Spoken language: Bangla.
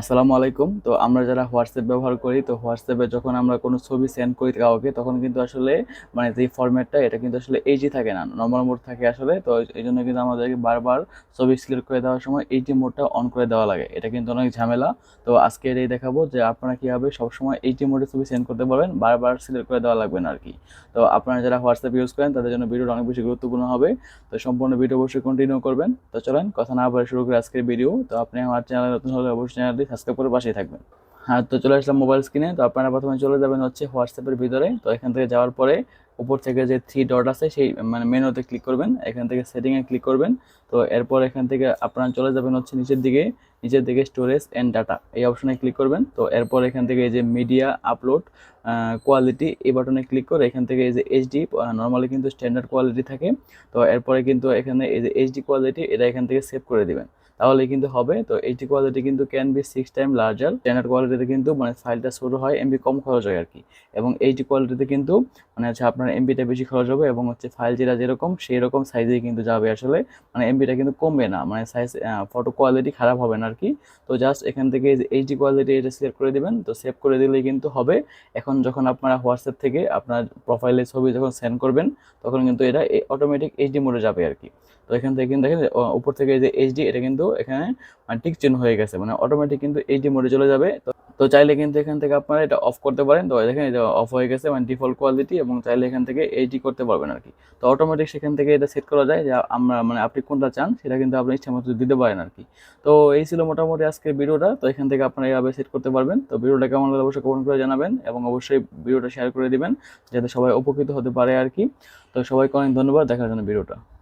আসসালামু আলাইকুম। তো আমরা যারা হোয়াটসঅ্যাপ ব্যবহার করি, তো হোয়াটসঅ্যাপে যখন আমরা কোনো ছবি সেন্ড করি কাউকে, তখন কিন্তু আসলে মানে যে ফরম্যাটটা এটা কিন্তু আসলে এইচডি থাকে না নর্মাল মোড থাকে আসলে। তো এই জন্য কিন্তু আমাদেরকে বারবার ছবি সিলেক্ট করে দেওয়ার সময় এইচডি মোডটা অন করে দেওয়া লাগে। এটা কিন্তু অনেক ঝামেলা। তো আজকে এটাই দেখাবো যে আপনারা কীভাবে সবসময় এইচডি মোডে ছবি সেন্ড করতে পারবেন, বারবার সিলেক্ট করে দেওয়া লাগবে না আর কি তো আপনারা যারা হোয়াটসঅ্যাপ ইউজ করেন, তাদের জন্য ভিডিওটা অনেক বেশি গুরুত্বপূর্ণ হবে। তো সম্পূর্ণ ভিডিও অবশ্যই কন্টিনিউ করবেন। তো চলেন, কথা না বলে শুরু করে আজকের ভিডিও তো আপনি আমার চ্যানেলে নতুন হলে অবশ্যই চ্যানেলটি সাবস্ক্রাইব করে পাশেই থাকবেন। হ্যাঁ তো চলে আসলাম মোবাইল স্ক্রিনে তো আপনারা প্রথমে চলে যাবেন হচ্ছে হোয়াটসঅ্যাপের ভিতরে। তো এখান থেকে যাওয়ার পরে উপর থেকে যে থ্রি ডট আছে, সেই মানে মেনুতে ক্লিক করবেন। এখান থেকে সেটিংয়ে ক্লিক করবেন। তো এরপর এখান থেকে আপনারা চলে যাবেন হচ্ছে নিচের দিকে। নিচের দিকে স্টোরেজ অ্যান্ড ডাটা এই অপশনে ক্লিক করবেন। তো এরপর এখান থেকে এই যে মিডিয়া আপলোড কোয়ালিটি এই বাটনে ক্লিক করে এখান থেকে এই যে এইচডি নর্মালি কিন্তু স্ট্যান্ডার্ড কোয়ালিটি থাকে। তো এরপরে কিন্তু এখানে এই যে এইচডি কোয়ালিটি এটা এখান থেকে সেভ করে দিবেন। তাহলে কিন্তু হবে। তো এইচডি কোয়ালিটি কিন্তু can be six time larger standard কোয়ালিটিতে কিন্তু মানে ফাইলটা ছোটো হয় এমবি কম খরচ হয় আর কি এবং এইচডি কোয়ালিটিতে কিন্তু মানে হচ্ছে আপনার এমবিটা বেশি খরচ হবে এবং হচ্ছে ফাইল যেটা যেরকম সেই রকম সাইজেই কিন্তু যাবে আসলে। মানে এমবিটা কিন্তু কমবে না। মানে সাইজ ফটো কোয়ালিটি খারাপ হবে না আর কি তো জাস্ট এখান থেকে এইচডি কোয়ালিটি এটা সিলেক্ট করে দেবেন। তো সেভ করে দিলেই কিন্তু হবে। এখন যখন আপনারা হোয়াটসঅ্যাপ থেকে আপনার প্রোফাইলে ছবি যখন সেন্ড করবেন, তখন কিন্তু এটা অটোমেটিক এইচডি মোডে যাবে আর কি তো এখান থেকে কিন্তু দেখেন উপর থেকে যে এইচডি, এটা এখানে মানে টিক চিহ্ন হয়ে গেছে মানে অটোমেটিক কিন্তু এইচডি মোডে চলে যাবে। তো চাইলে কিন্তু এখান থেকে আপনারা এটা অফ করতে পারেন। তো দেখেন এটা অফ হয়ে গেছে মানে ডিফল্ট কোয়ালিটি এবং চাইলে এখান থেকে এইচডি করতে পারবেন আর কি তো অটোমেটিক সেখান থেকে এটা সেট করা যায়, যে আমরা মানে আপনি কোনটা চান সেটা কিন্তু আপনি ইচ্ছা মতো দিতে পারেন আর কি তো এই ছিল মোটামুটি আজকের ভিডিওটা। তো এখান থেকে আপনারা এইভাবে সেট করতে পারবেন। তো ভিডিওটা কেমন লাগলে অবশ্যই কমেন্ট করে জানাবেন এবং অবশ্যই ভিডিওটা শেয়ার করে দিবেন, যাতে সবাই উপকৃত হতে পারে আর কি তো সবাইকে অনেক ধন্যবাদ। দেখার জন্য ভিডিওটা।